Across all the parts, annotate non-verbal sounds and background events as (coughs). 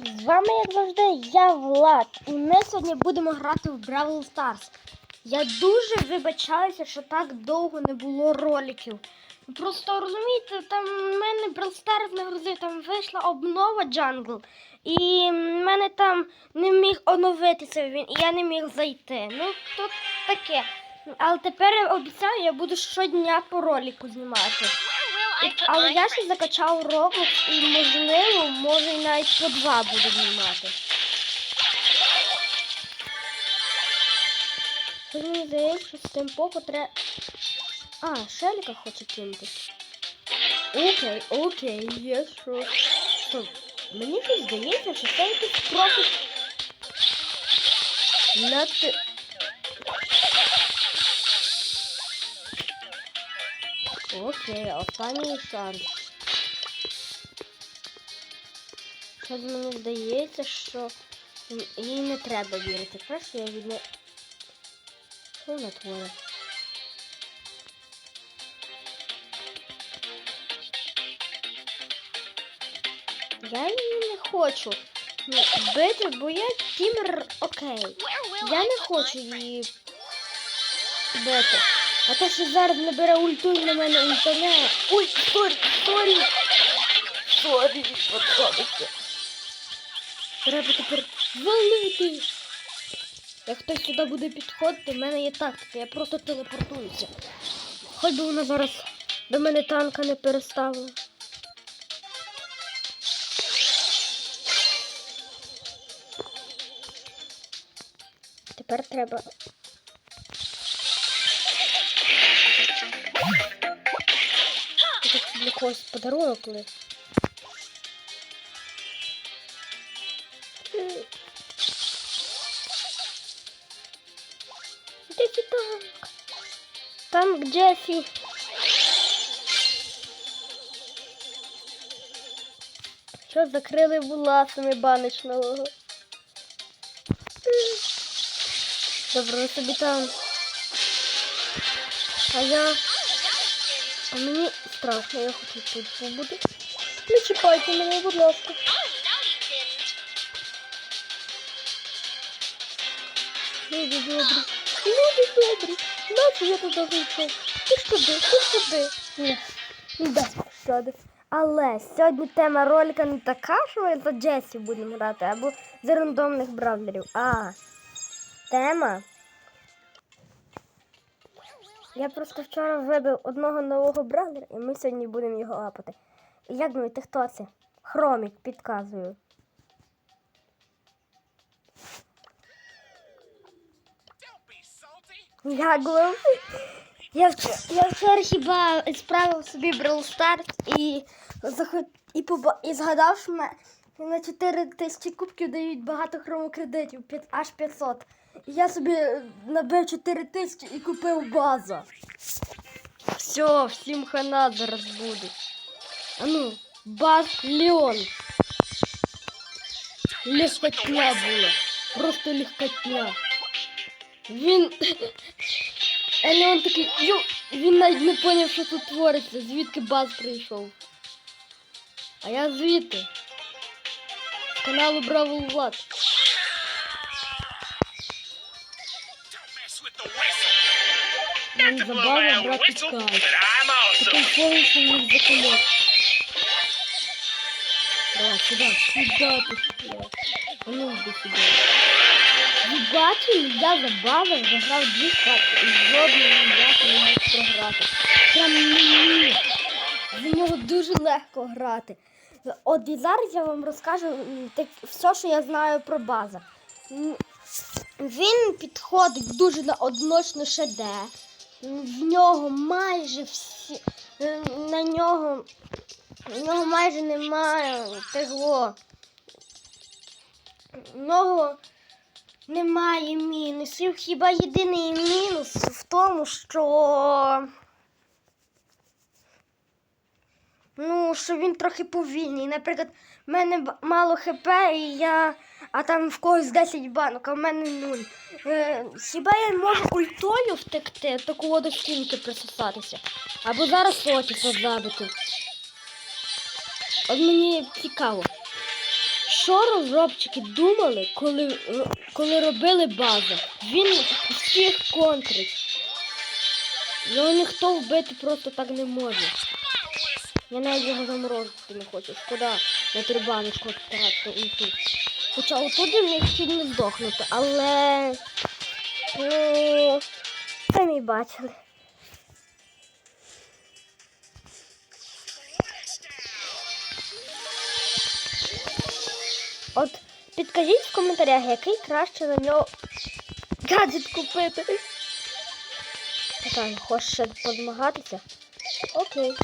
Привіт! З вами, як завжди, я Влад. І ми сьогодні будемо грати в Бравл Stars. Я дуже вибачаюся, що так довго не було роликів. Просто розумієте, там в мене Brawl Stars не грузив, там вийшла обнова Джангл. І в мене там не міг оновитися він, і я не міг зайти. Ну, тут таке. Але тепер я обіцяю, я буду щодня по ролику знімати. Але я ще закачав Roblox і можливо, може і навіть по два буду знімати. Мені здається, що з треба. А, Шеліка хоче кинути. Окей, окей, є що. Стоп. Мені щось здається, що це якийсь профі. На ти... Окей, останній шанс. Щось мені здається, що їй не треба вірити. Краще я від не... Що вона творить? Я її не хочу бити, бо я тімер окей. Я не хочу її бити. А то, що зараз набере ульту і на мене ультане. Ой, сорі, сорі. Сорі, подходиться. Треба тепер валити. Як хтось сюди буде підходити, в мене є тактика, я просто телепортуюся. Хоч би вона зараз до мене танка не переставила. Тепер треба Тут когось подарунок. Де ці танк? Танк Джеффі. Що закрили власами баночного? Добре, ви собі там. А я. А мені страшно, я хочу тут побути. Не чіпайте мене, будь ласка. Люди добрі, люди добрі. Наче я туди зайшов. Ти ж туди, ти ж туди. Ні, не дасть пощади. Але сьогодні тема ролика не така, що ми за Джесі будемо грати, або за рандомних бравлерів. А тема. Я просто вчора вибив одного нового бравлера, і ми сьогодні будемо його апати. І як думаєте, хто це? Хромік, підказую. Як ви? Я, вч- я вчора хіба справив собі Brawl Stars і, захот... і, поба... і згадав, що ме- на 4 тисячі кубків дають багато хромокредитів, аж 500. Я собі е, набив 4 тисячі і купив базу. Все, всім хана зараз буде. А ну, баз Леон. Легкотня була. Просто легкотня. Він. (coughs) А Леон такий. Ю... Він навіть не поняв, що тут твориться, звідки баз прийшов. А я звідти. З каналу Браво Влад. Він забавив брати кайф. Такий повний, що він заколот. Давай, сюди, сюди ти сюди. А ну йди сюди. Ви бачили, я забавив, заграв дві катки і жодної ніяк не міг програти. Прям не міг. За нього дуже легко грати. От і зараз я вам розкажу так, все, що я знаю про база. Він підходить дуже на одночно ШД. В нього майже всі. е, На нього. На нього майже немає того. В нього немає мінусів. Хіба єдиний мінус в тому, що. Ну, що він трохи повільний. Наприклад, в мене мало хп, і я. А там в когось 10 банок, а в мене 0. Е, хіба я можу ультою втекти, такого до стінки присосатися? Або зараз Отіса забити. От мені цікаво. Що розробники думали, коли, коли робили базу? Він всіх контрить. Його ніхто вбити просто так не може. Я навіть його заморозити не хочу. Шкода на трибаночку втратити ульту. Хоча отут я міг чуть не здохнути, але. Ну, самі бачили. От підкажіть в коментарях, який краще на нього гаджет купити. Так, хочеш ще позмагатися? Окей.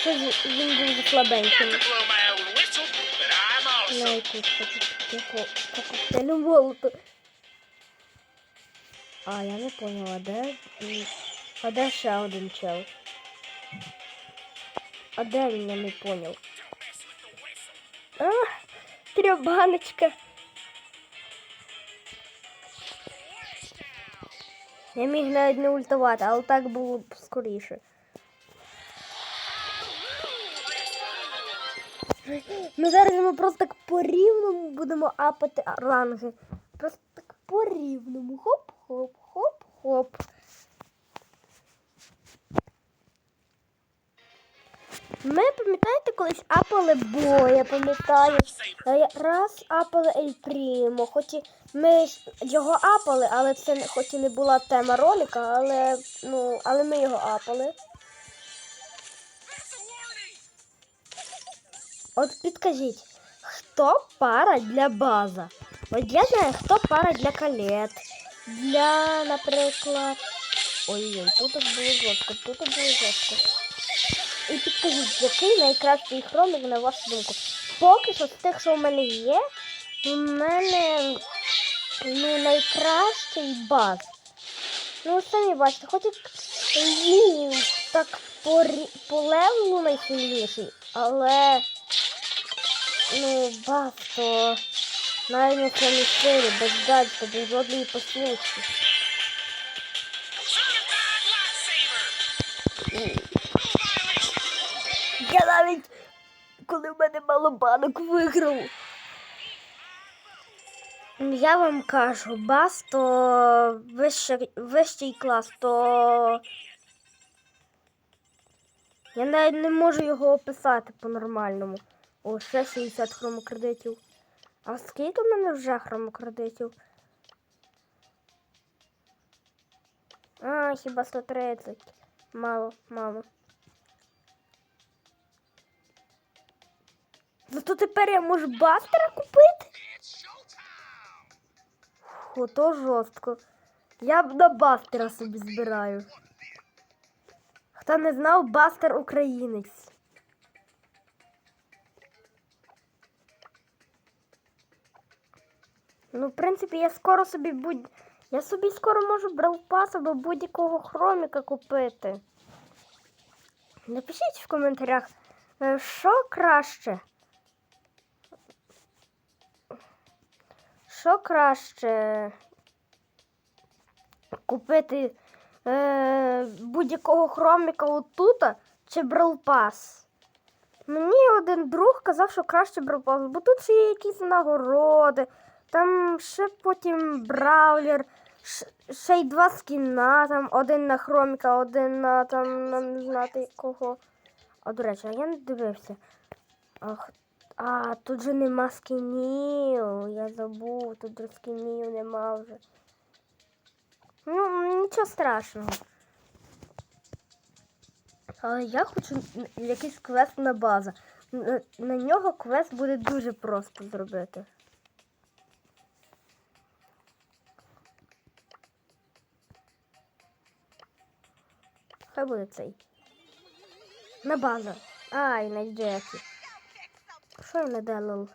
Що він був слабеньким? I'm На awesome. якусь таку по коктейлю молоту. А, я не поняла, де? м, А де ще один чел? А де він я не поняв? А, трьобаночка. Я міг навіть не ультувати, але так було б скоріше. Ми зараз ми просто так по рівному будемо апати ранги. Просто так по рівному. Хоп-хоп, хоп-хоп. Ми пам'ятаєте, колись апали боя, пам'ятаю. Е, Раз апали Ель Прімо, хоч і ми його апали, але це хоч і не була тема ролика, але ну, але ми його апали. От підкажіть, хто пара для база? От я знаю, хто пара для калет. Для, наприклад. Ой-ой, тут було жорстко, тут було жорстко. І підкажіть, який найкращий хромик на вашу думку? Поки що з тих, що в мене є, у мене ну, найкращий баз. Ну, самі бачите, хоч і так по, по левелу найсильніший, але ну, баз, то навіть на цьому силі, без гаджета, без жодної посилочки. Я навіть, коли в мене мало банок, виграв. Я вам кажу, бас то вищий, вищий клас, то я навіть не можу його описати по-нормальному. О, ще 60 хромокредитів. А скільки в мене вже хромокредитів? А, хіба 130. Мало, мало. Зато тепер я можу бастера купити? Фу, то жорстко. Я б на бастера собі збираю. Хто не знав, бастер українець. Ну, в принципі, я скоро собі будь. Я собі скоро можу брелпас або будь-якого хроміка купити. Напишіть в коментарях, е, що краще. Що краще купити е, будь-якого хроміка отута чи брелпас? Мені один друг казав, що краще брелпас, бо тут ще є якісь нагороди, там ще потім бравлер, ш- ще й два скіна, там один на хроміка, один на там на не знати кого. А до речі, а я не дивився. Ах, а, тут же нема скінів. Я забув, тут же скінів нема вже. Ну, нічого страшного. Але я хочу якийсь квест на база. На, на нього квест буде дуже просто зробити. Хай буде цей. На база. Ай, на Джекі. Що я не.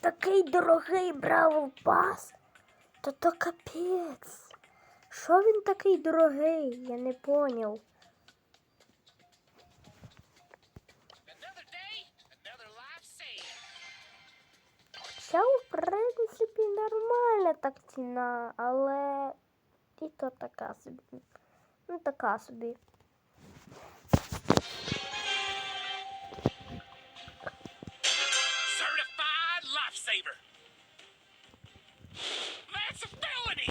Такий дорогий Бравл Пас. Та то капець. Що він такий дорогий? Я не поняв. Хоча, в принципі, нормальна так ціна, але і то така собі. Ну, така собі. Certified lifesaver. That's a felony.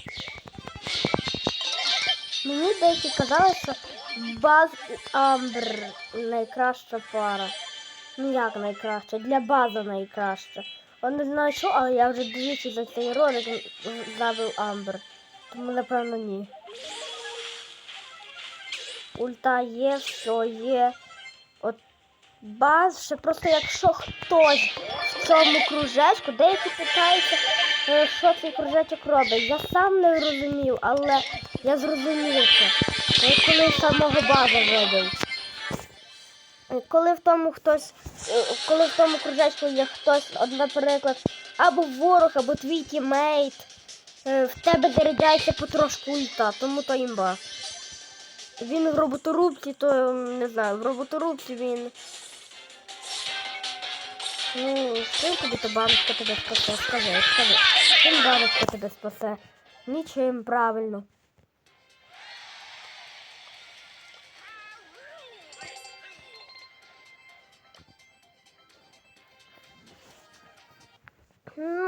Мені деякі казали, що Баз і Амбр найкраща пара. Ну як найкраща? Для база найкраща. Он не знаю що, але я вже двічі за цей ролик забив Амбр. Тому напевно ні. Ульта є, все є. От баз ще просто якщо хтось в цьому кружечку, деякі питаються, е, що цей кружечок робить. Я сам не розумів, але я зрозумів це. Е, Коли самого база вибив. Коли в тому хтось, е, коли в тому кружечку є хтось, от, наприклад, або ворог, або твій тімейт, е, в тебе заряджається потрошку ульта, тому то імба. Він в роботорубці, то не знаю, в роботорубці він. Ну, чим тобі то баночка тебе спасе? Скажи, скажи. Чим баночка тебе спасе? Нічим, правильно.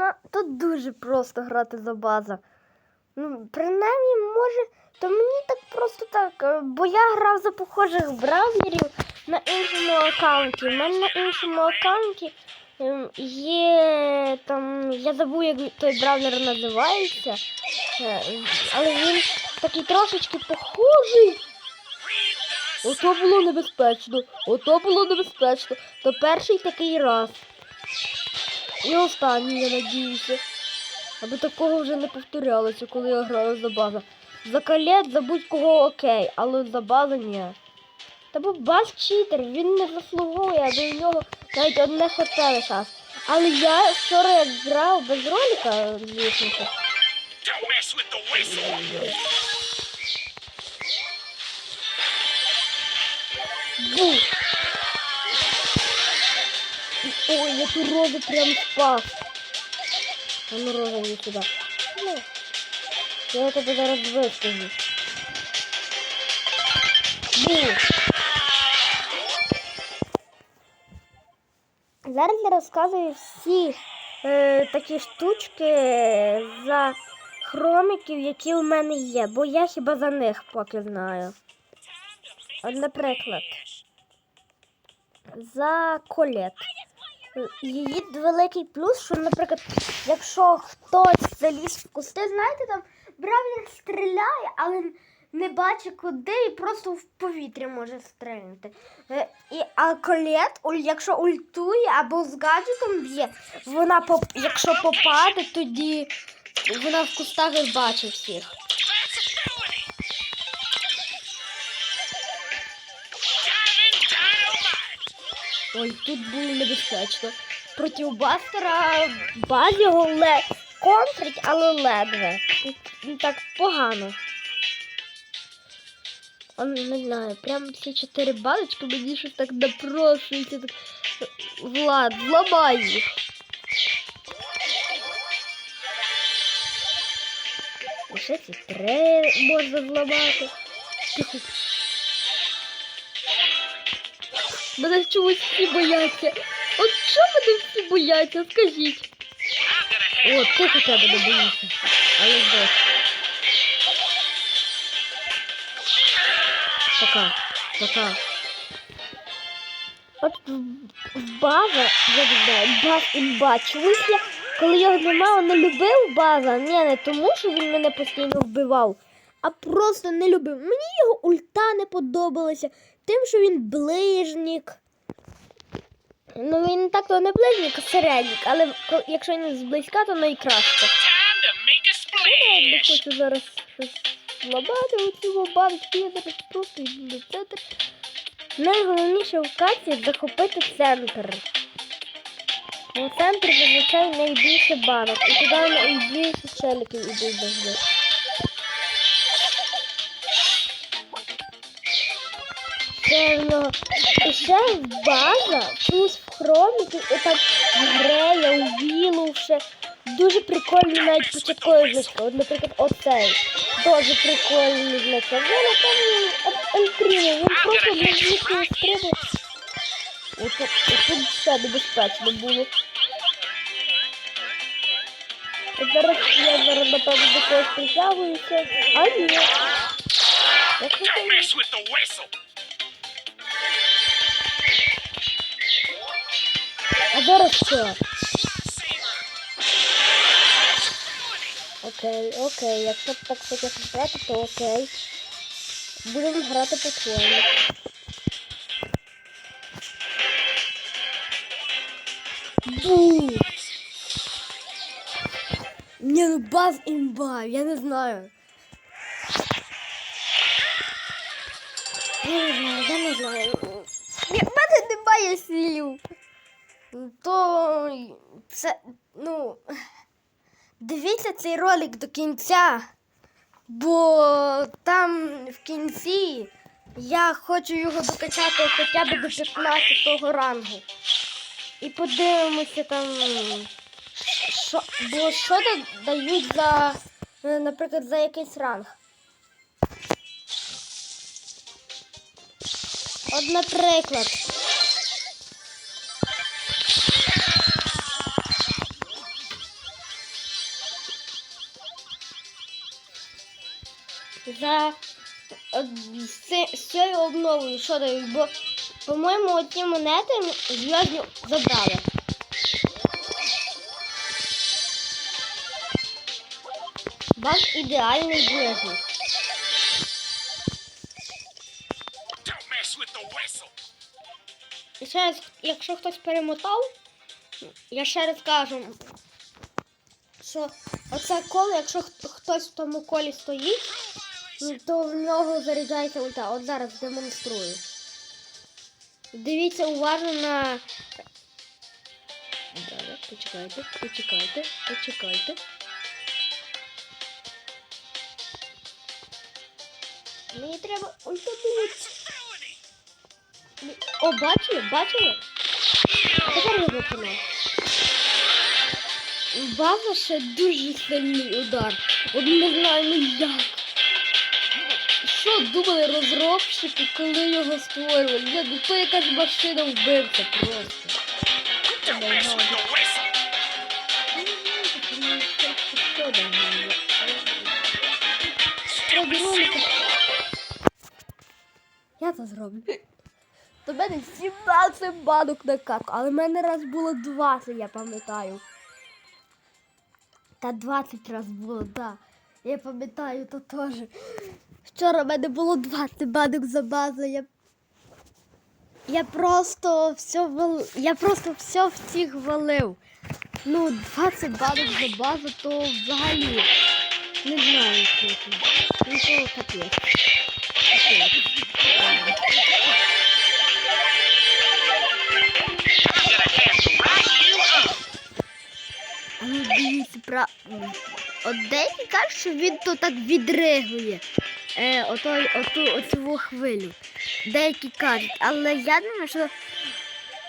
Ну, тут дуже просто грати за база. Ну, принаймні, може, то мені так просто так, е, бо я грав за похожих браузерів на іншому аккаунті. У мене на іншому аккаунті ем, є там, я забув, як той браузер називається, е, але він такий трошечки похожий. Ото було небезпечно, ото було небезпечно. То перший такий раз. І останній, я надіюся. Аби такого вже не повторялося, коли я граю за база. За калет за будь-кого окей, але за база ні. Та бо баз читер, він не заслуговує, а до нього навіть одне хп шанс. Але я вчора як грав без ролика, звісно. Бу! Ой, я ту розу прям спас. А ну роза иди сюда. Ну, я тебе зараз вискажу. Бу! Зараз я розказую всі е, такі штучки за хроміків, які у мене є, бо я хіба за них поки знаю. Наприклад, за колет. Її великий плюс, що, наприклад, якщо хтось заліз в кусти, знаєте, там бравлер стріляє, але не бачить куди і просто в повітря може стрельнути. Е, І, а колет, якщо ультує або з гаджетом б'є, вона якщо попаде, тоді вона в кустах і бачить всіх. Ой, тут було небезпечно. Проти Бастера баз його ле... контрить, але ледве. Ну, Так погано. А, не знаю, прям ці чотири балочки мені щось так напрошується. Так... Влад, зламай їх. Ще ці три можна зламати. Мене чомусь всі бояться. От що мене всі бояться, скажіть. О, ти хоча б не боїшся. Але де? Пока. Пока. От в- база, я не знаю, баз імба. Чомусь я, коли його нема, не любив база. Ні, не тому, що він мене постійно вбивав, а просто не любив. Мені його ульта не подобалася, тим, що він ближнік. Ну він так то не ближнік, а середнік, але якщо він зблизька, то найкраще. to Я не хочу зараз щось зламати оцю баночку, я зараз просто йду до центру. Найголовніше в каці захопити центр. В центрі зазвичай найбільше банок, і туди найбільше челіків ідуть завжди. Ще І ще база чомусь в хроміку, і так в Грея, у Вілу ще Дуже прикольні навіть початкові значки. От, наприклад, оцей. Дуже прикольний значок. Я напевно Альтріна, він просто без звідки стрибав. Отут, отут все небезпечно було. От зараз я зараз, напевно, до когось притягуюся. А ні. Don't mess with the whistle. зараз що? Saber. Окей, окей, якщо б так хотів грати, то окей. Будемо грати по-твоєму. Бу! Ні, ну баз імба, я не знаю. Я не знаю, я не знаю. Ні, в мене немає слів. То це, ну. Дивіться цей ролик до кінця, бо там в кінці я хочу його докачати хоча б до 15 рангу. І подивимося там, що, бо що да- дають за, е, наприклад, за якийсь ранг. От, наприклад. За е, з цією обновою, що дають, бо, по-моєму, оті монети зв'язні забрали. Бак ідеальний whistle. І ще раз, якщо хтось перемотав, я ще раз кажу, що оце коло, якщо хт- хтось в тому колі стоїть, то в нього заряджається ульта. От зараз демонструю. Дивіться уважно на. Далі, почекайте, почекайте, почекайте. Мені треба ульта дивитися. О, бачили? Бачили? Тепер я виконав. База ще дуже сильний удар. От не знаю, ну як. Що думали розробщики, коли його створювали? Ні, Ну то якась машина вбивця просто. Я це зроблю. До мене 17 банок на катку, але в мене раз було 20, я пам'ятаю. Та 20 раз було, так. Да. Я пам'ятаю, то теж. Вчора в мене було 20 банок за базу. Я, я просто все вал... я просто все всіх валив. Ну, 20 банок за базу, то взагалі. Не знаю, що це. Ну, то капець. А ну дивіться, про... От деякі кажуть, що він то так відригує. Е, ото, оту, оцю хвилю. Деякі кажуть, але я думаю, що.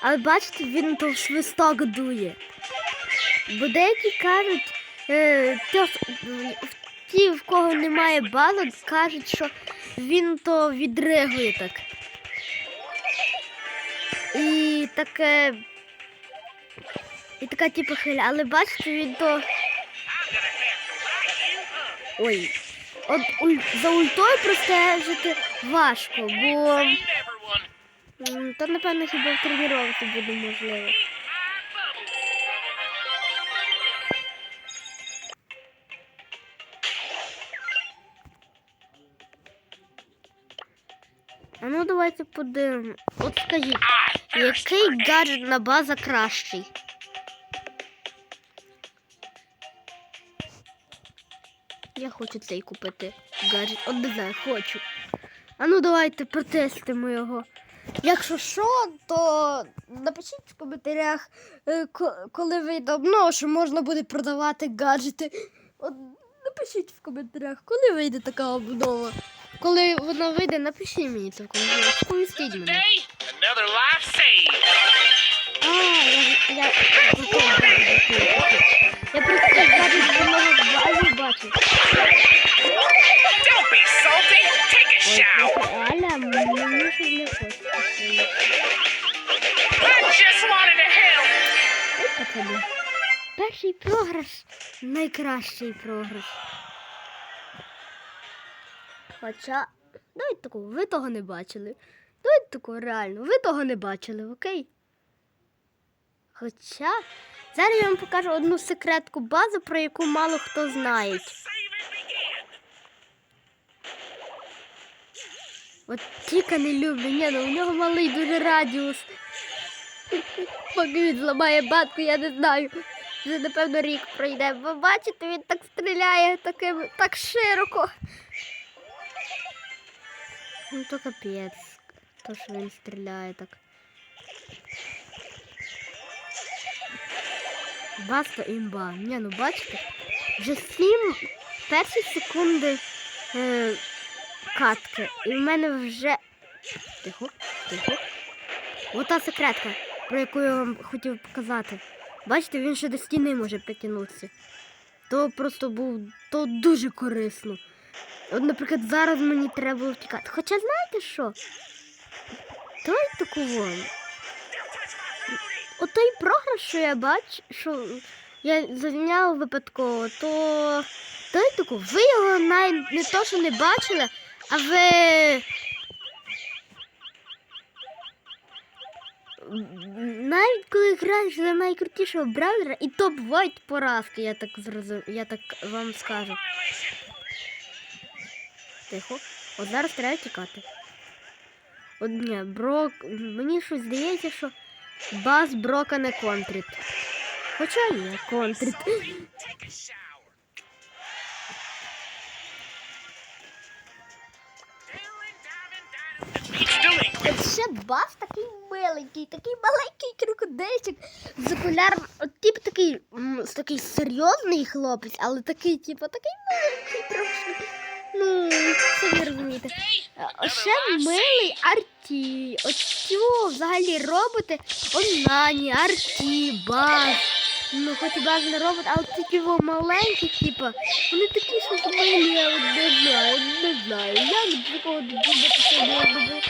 Але бачите, він то в свисток дує. Бо деякі кажуть, е, ті, ті, в кого немає балок, кажуть, що він то відригує так. І таке. І така типу хиля, але бачите, він то. Ой. От за ультою простежити важко, бо то, напевно, хіба тренувати буде можливо. А ну давайте подивимо. От скажіть, який гаджет база кращий? Я хочу цей купити гаджет. От не знаю, хочу. А ну давайте протестимо його. Якщо що, то напишіть в коментарях, е, коли вийде обнова, що можна буде продавати гаджети. От напишіть в коментарях, коли вийде така обнова. Коли вона вийде, напишіть мені це в коментарях. Сповістіть мене. Today, another life saved. А, я, я, я, Я просто одного базу бачу. Don't be salty. Take a shower. Аля, мені щось не хочеться. I just wanted to help. Ой, пацани. Перший програш найкращий програш. Хоча, давайте таку, ви того не бачили. Давайте таку, реально, ви того не бачили, окей? Хоча, зараз я вам покажу одну секретку бази, про яку мало хто знає. От тільки не люблю, ні, ну у нього малий дуже радіус. Поки він зламає батку, я не знаю. Вже напевно рік пройде. Ви бачите, він так стріляє таким так широко. Ну то капець. То що він стріляє так. Баста імба. Ні, ну бачите? Вже сім перші секунди е, катки. І в мене вже. Тихо, тихо. Ота секретка, про яку я вам хотів показати. Бачите, він ще до стіни може притягнутися. То просто був то дуже корисно. От, наприклад, зараз мені треба втікати. Хоча знаєте що? Той таку вон. От програш, що я бачу, що я зайняв випадково, то той таку, ви його навіть не то, що не бачили, а ви. Навіть коли граєш за найкрутішого браузера і то бувають поразки, я так зрозум... я так вам скажу. Тихо. От зараз треба тікати. От ні, брок. Мені щось здається, що бас брока не контрить. Хоча delinquent. От ще бас такий миленький, такий маленький крокодильчик з окуляром. От тип такий, такий серйозний хлопець, але такий, типу, такий маленький трошки. Ну, самі розумієте. Ще милий Арті. Цього взагалі роботи Онані, Арті, Баз. Ну, хоч і баз не робот, але такі во маленькі, типу, вони такі щось милі, я от не знаю, не знаю. Як до такого додумати собі було.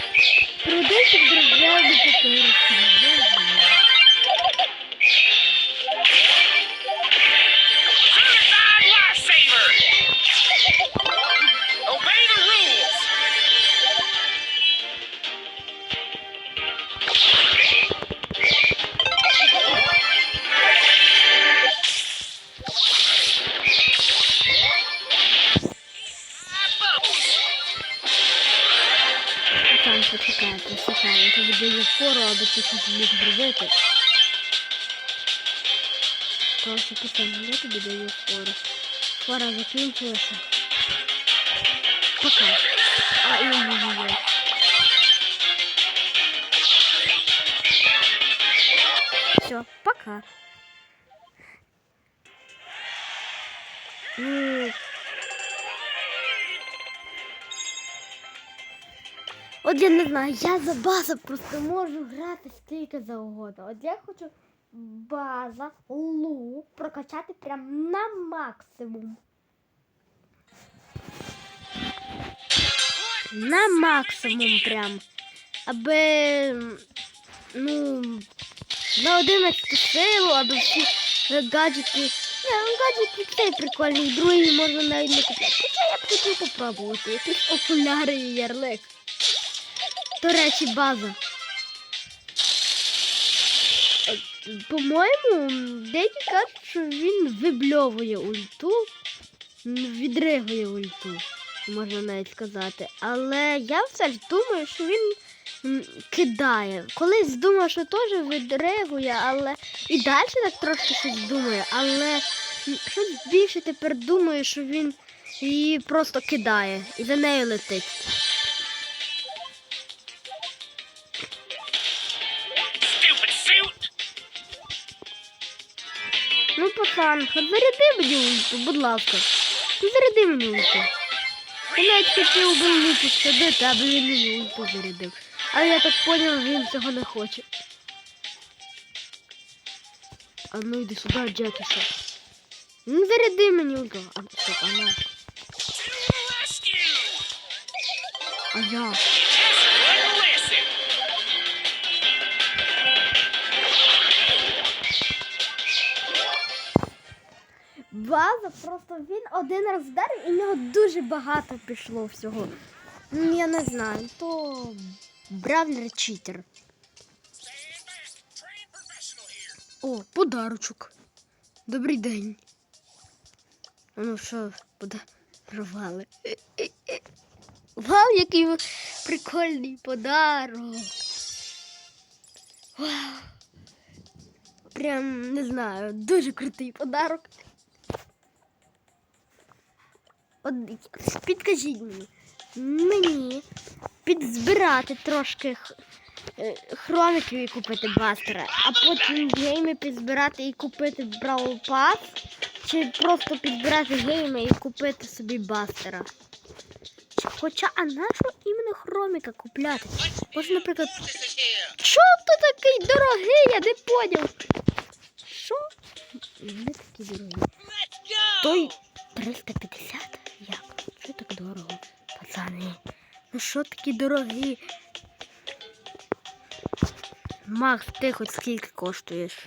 Продився в державну паперку. Там почекай, почекай, я тобі даю фору, аби ти щось зміг зробити. Коротше, пацан, я тобі даю фору. Фора закінчилася. Пока. Ай-яй-яй. Все, пока. Ну, От я не знаю, я за база просто можу грати скільки завгодно. От я хочу база, лу прокачати прям на максимум. На максимум прям. Аби ну на 11 силу, аби всі гаджети. Ні, ну гаджети цей прикольний, другий можна навіть не купляти. Хоча я б хотів попробувати. Якісь окуляри і ярлик. До речі, база. По-моєму, деякі кажуть, що він вибльовує ульту, відригує ульту, можна навіть сказати. Але я все ж думаю, що він кидає. Колись думав, що теж відригує, але і далі так трошки щось думає, але щось більше тепер думаю, що він її просто кидає і за нею летить. Пацан, заряди мені ульту, будь ласка. Заряди мені ульту. Я навіть хотів би ульту садити, аби він мені ульту зарядив. Але я так поняв, він цього не хоче. А ну йди сюди, Джекіша. Ну, заряди мені ульту. А, стоп, а на. А я. База просто він один раз вдарив і в нього дуже багато пішло всього. Я не знаю, то Бравнер читер. О, подарочок. Добрий день. Ну що, подарували? Вау, який прикольний подарок. Вау. Прям не знаю, дуже крутий подарок. Підкажіть мені, мені підзбирати трошки е, хромиків і купити бастера, а потім гейми підзбирати і купити Бравл Пас, чи просто підзбирати гейми і купити собі бастера. Хоча, а нащо іменно хроміка купляти? Може, наприклад, що ти такий дорогий, я не поняв. Що? Не такий дорогий. Той 350? Що так дорого, пацани? Ну що такі дорогі? Макс, ти хоч скільки коштуєш?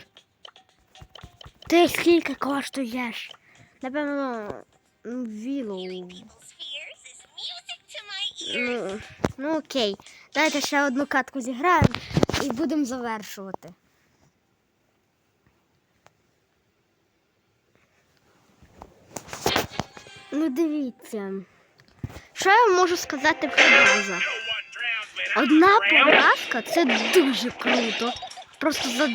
Ти скільки коштуєш? Напевно, ну, my Ну, ну окей. Давайте ще одну катку зіграємо і будемо завершувати. Ну дивіться. Що я можу сказати про I Одна поразка це дуже круто. Просто за,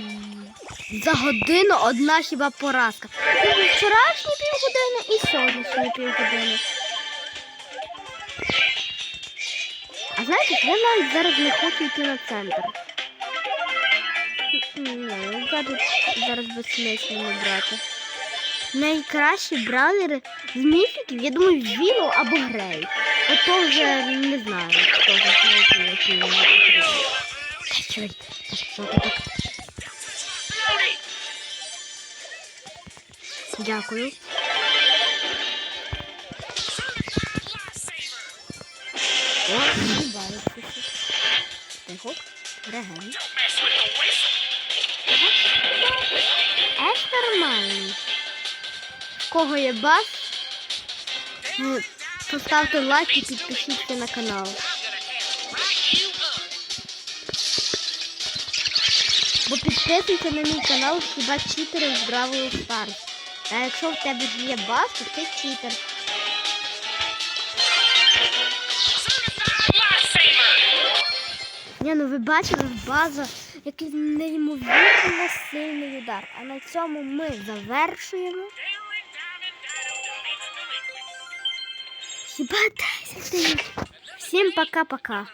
за годину одна хіба поразка. Ну, Вчорашні півгодини і сьогоднішні півгодини. А знаєте, я навіть зараз не хочу йти на центр. Ні, гадить зараз безсмислено брати. Найкращі бравлери з міфіків, я думаю, Віло або Грей. Ото вже не знаю, хто з них який? Дякую. О, бачиш. Тихо. Реген. Нормальний. Кого є бас? Ну, поставте лайк і підпишіться на канал. Бо підписуйся на мій канал хіба читери з Бравл Старс. А якщо в тебе є бас, то ти читер. Ні, ну ви бачили база, який неймовірно сильний удар. А на цьому ми завершуємо. Хіба 10. Всім пока-пока.